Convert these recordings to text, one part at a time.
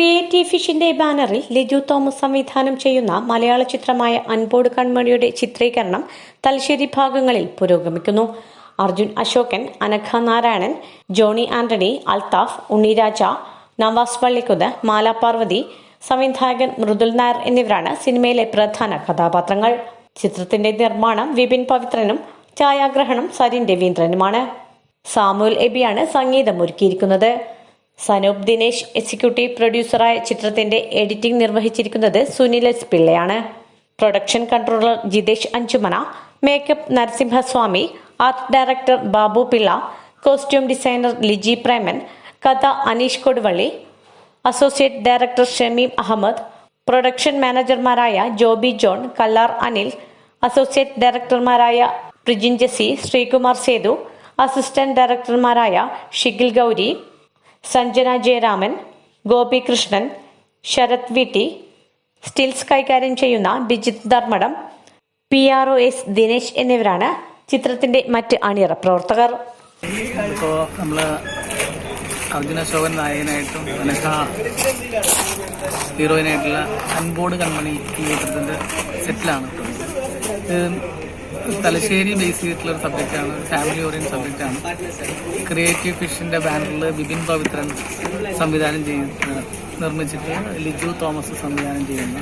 Creative ഫിഷിന്റെ ബാനറിൽ Liju Thomas സംവിധാനം ചെയ്യുന്ന മലയാള ചിത്രമായ അൻപോട് കൺമണിയുടെ ചിത്രീകരണം തലശ്ശേരി ഭാഗങ്ങളിൽ പുരോഗമിക്കുന്നു. അർജുൻ അശോകൻ അനഘ നാരായണൻ ജോണി ആന്റണി അൽത്താഫ് ഉണ്ണിരാജ നവാസ് പള്ളിക്കുത് മാല പാർവതി സംവിധായകൻ മൃദുൽ നായർ എന്നിവരാണ് സിനിമയിലെ പ്രധാന കഥാപാത്രങ്ങൾ. ചിത്രത്തിന്റെ നിർമ്മാണം വിപിൻ പവിത്രനും ഛായാഗ്രഹണം സരിൻ രവീന്ദ്രനുമാണ്. സാമുൽ എബിയാണ് സംഗീതം ഒരുക്കിയിരിക്കുന്നത് സനൂപ് ദിനേശ് എക്സിക്യൂട്ടീവ് പ്രൊഡ്യൂസറായ ചിത്രത്തിന്റെ എഡിറ്റിംഗ് നിർവഹിച്ചിരിക്കുന്നത് Sunil S പിള്ളയാണ്. Production controller Jithesh Anchumana makeup Narasimhaswamy art director Babu Pillai costume designer Liji Preman കഥ Aneesh Koduvally associate director Shameem Ahmed production മാനേജർമാരായ Joby John Kallar Anil associate ഡയറക്ടർമാരായ പ്രിജിൻ ജസി Sreekumar Sethu assistant ഡയറക്ടർമാരായ Shigil Gouri Sanjana Jayaraman Gopikrishnan Sarath V T stills കൈകാര്യം ചെയ്യുന്ന Bijith Dharmadam P R O S Dinesh എന്നിവരാണ് ചിത്രത്തിന്റെ മറ്റ് അണിയറ പ്രവർത്തകർ. ഇപ്പോൾ നമ്മൾ അർജുന അശോകൻ നായകനായിട്ടും അനഘ ഹീറോയിനായിട്ടുള്ള അൻപോട് കൺമണി ഈ ചിത്രത്തിന്റെ സെറ്റിലാണ്. തലശ്ശേരി ബേസ് ചെയ്തിട്ടുള്ള ഒരു സബ്ജക്റ്റാണ് ഫാമിലി ഓറിയൻ സബ്ജക്റ്റാണ് ക്രിയേറ്റീവ് ഫിഷിന്റെ ബാനറിൽ ബിബിൻ പവിത്രൻ സംവിധാനം ചെയ്യുന്ന നിർമ്മിച്ചിട്ട് ലിജു തോമസ് സംവിധാനം ചെയ്യുന്ന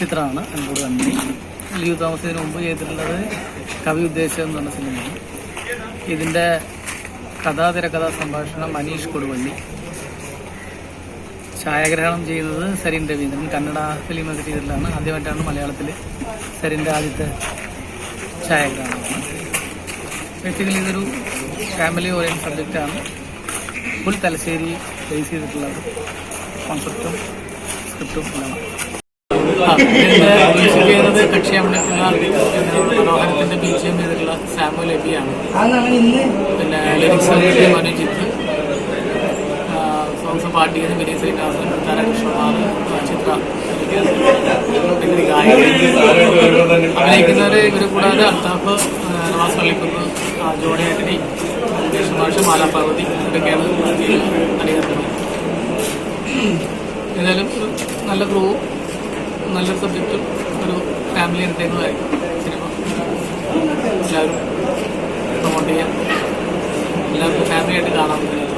ചിത്രമാണ് അൻപോട് നന്ദി ലിജു തോമസ് ഇതിനു മുമ്പ് ചെയ്തിട്ടുള്ളത് കവി ഉദ്ദേശം എന്ന് പറഞ്ഞ സിനിമയാണ്. ഇതിന്റെ കഥാ തിരക്കഥാ സംഭാഷണം മനീഷ് കൊടുവള്ളി. ഛായാഗ്രഹണം ചെയ്യുന്നത് സരിൻ രവീന്ദ്രൻ. കന്നഡ ഫിലിമൊക്കെ ചെയ്തിട്ടുള്ളതാണ്. ആദ്യമായിട്ടാണ് മലയാളത്തിൽ സരിന്റെ ആദ്യത്തെ ഛായാഗ്രഹണമാണ് ബേസിക്കലി ഇതൊരു ഫാമിലി ഓറിയന്റ് സബ്ജക്റ്റാണ് ഫുൾ തലശ്ശേരി ബേസ് ചെയ്തിട്ടുള്ളത് കോൺസെപ്റ്റും സ്ക്രിപ്റ്റും എല്ലാം. മ്യൂസിക് ചെയ്തത് കക്ഷിയാമിട്ടുള്ള മനോഹരത്തിന്റെ ബീച്ചിയം ചെയ്തിട്ടുള്ള സാമു ലബിയാണ് പിന്നെ ലിറിക്സ് മനുജിത്ത്. സോങ്സ് പാട്ട് ചെയ്ത് വിനയ് ശ്രീനിവാസൻ താരകൃഷ്ണകുമാർ ചിത്ര. പിന്നെ ഇവർ കൂടാതെ അൽത്താഫ് നവാസ് പള്ളിക്കുന്ന് ജോണി ആന്റണി ഉമേഷ് മാഷ് മാലാ പാർവതി ഇതൊക്കെയാണ് അണിയറുന്നത് ഏതായാലും ഒരു നല്ല ഗ്രൂവും നല്ല സബ്ജക്റ്റും ഒരു ഫാമിലി എന്റർടൈനറും സിനിമ എല്ലാവരും പ്രൊമോട്ട് ചെയ്യാം. എല്ലാവർക്കും ഫാമിലി ആയിട്ട് കാണാൻ പറ്റും.